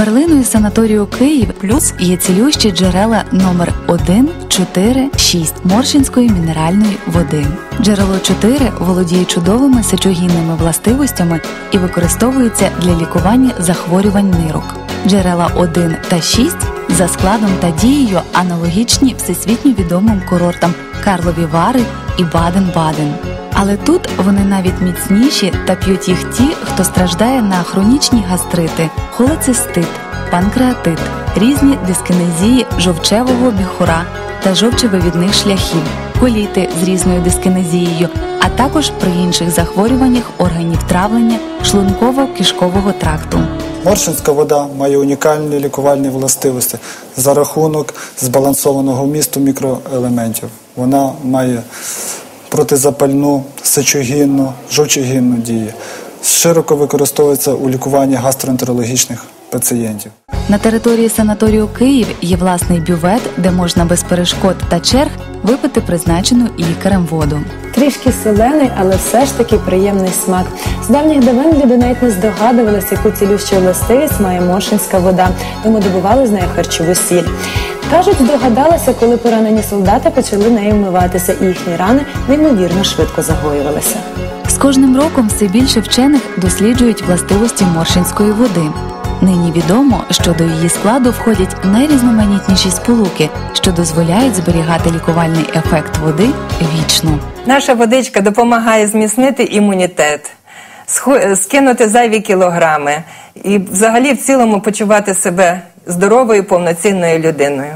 Перлиною санаторію Київ плюс є цілющі джерела номер 1, 4, 6 Моршинської мінеральної води. Джерело 4 володіє чудовими сечогінними властивостями і використовується для лікування захворювань нирок. Джерела 1 та 6 за складом та дією аналогічні всесвітньо відомим курортам Карлові Вари і Баден-Баден. Але тут вони навіть міцніші та п'ють їх ті, хто страждає на хронічні гастрити, холецистит, панкреатит, різні дискинезії жовчевого біхура та жовчевивідних шляхів, коліти з різною дискинезією, а також при інших захворюваннях органів травлення шлунково-кишкового тракту. Моршинська вода має унікальні лікувальні властивості за рахунок збалансованого вмісту мікроелементів. Вона має протизапальну, сечогінну, жовчогінну дію. Широко використовується у лікуванні гастроентерологічних пацієнтів. На території санаторію Київ є власний бювет, де можна без перешкод та черг випити призначену лікарем воду. Трішки солений, але все ж таки приємний смак. З давніх давен люди навіть не здогадувалися, яку цілющу властивість має моршинська вода, тому добували з нею харчову сіль. Кажуть, здогадалися, коли поранені солдати почали нею вмиватися, і їхні рани неймовірно швидко загоювалися. З кожним роком все більше вчених досліджують властивості моршинської води. Нині відомо, що до її складу входять найрізноманітніші сполуки, що дозволяють зберігати лікувальний ефект води вічно. Наша водичка допомагає зміцнити імунітет, скинути зайві кілограми і взагалі в цілому почувати себе здоровою повноцінною людиною.